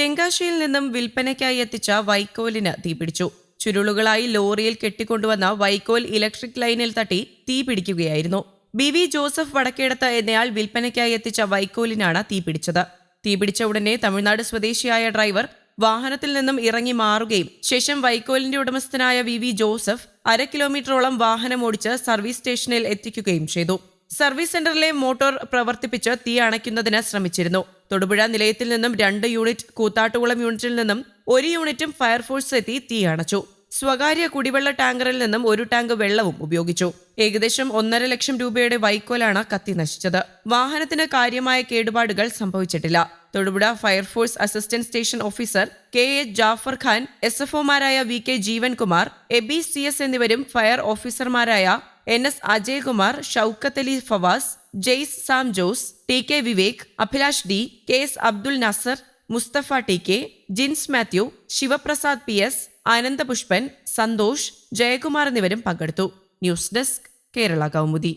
തെങ്കാശിയിൽ നിന്നും വിൽപ്പനയ്ക്കായി എത്തിച്ച വൈക്കോലിന് തീപിടിച്ചു ചുരുളുകളായി ലോറിയിൽ കെട്ടിക്കൊണ്ടുവന്ന വൈക്കോൽ ഇലക്ട്രിക് ലൈനിൽ തട്ടി തീപിടിക്കുകയായിരുന്നു ബി വി ജോസഫ് വടക്കേടത്ത് എന്നയാൾ വിൽപ്പനയ്ക്കായി എത്തിച്ച വൈക്കോലിനാണ് തീപിടിച്ചത് തീപിടിച്ച ഉടനെ തമിഴ്നാട് സ്വദേശിയായ ഡ്രൈവർ വാഹനത്തിൽ നിന്നും ഇറങ്ങി മാറുകയും ശേഷം വൈക്കോലിന്റെ ഉടമസ്ഥനായ വി വി ജോസഫ് അര കിലോമീറ്ററോളം വാഹനം ഓടിച്ച് സർവീസ് സ്റ്റേഷനിൽ എത്തിക്കുകയും ചെയ്തു. സർവീസ് സെന്ററിലെ മോട്ടോർ പ്രവർത്തിപ്പിച്ച് തീ അണയ്ക്കുന്നതിന് ശ്രമിച്ചിരുന്നു. തൊടുപുഴ നിലയത്തിൽ നിന്നും രണ്ട് യൂണിറ്റ് കൂത്താട്ടുകുളം യൂണിറ്റിൽ നിന്നും ഒരു യൂണിറ്റും ഫയർഫോഴ്സ് എത്തി തീ അണച്ചു. സ്വകാര്യ കുടിവെള്ള ടാങ്കറിൽ നിന്നും ഒരു ടാങ്ക് വെള്ളവും ഉപയോഗിച്ചു. ഏകദേശം ഒന്നര ലക്ഷം രൂപയുടെ വൈക്കോലാണ് കത്തി നശിച്ചത്. വാഹനത്തിന് കാര്യമായ കേടുപാടുകൾ സംഭവിച്ചിട്ടില്ല. Thodupuzha fire force assistant station officer K A Jaffar Khan S F ഒമാരായ V K Jeevankumar Eby C S എന്നിവരും ഫയർ ഓഫീസർമാരായ N S Ajaykumar Shoukath Ali Fawas Jaise Sam Jose T K Vivek Abhilash D K S Abdul Nasar Musthafa T K Jins Mathew Sivaprasad P S Anandapushpan Santhosh Jayakumar എന്നിവരും പങ്കെടുത്തു. News desk Kerala Kaumudi.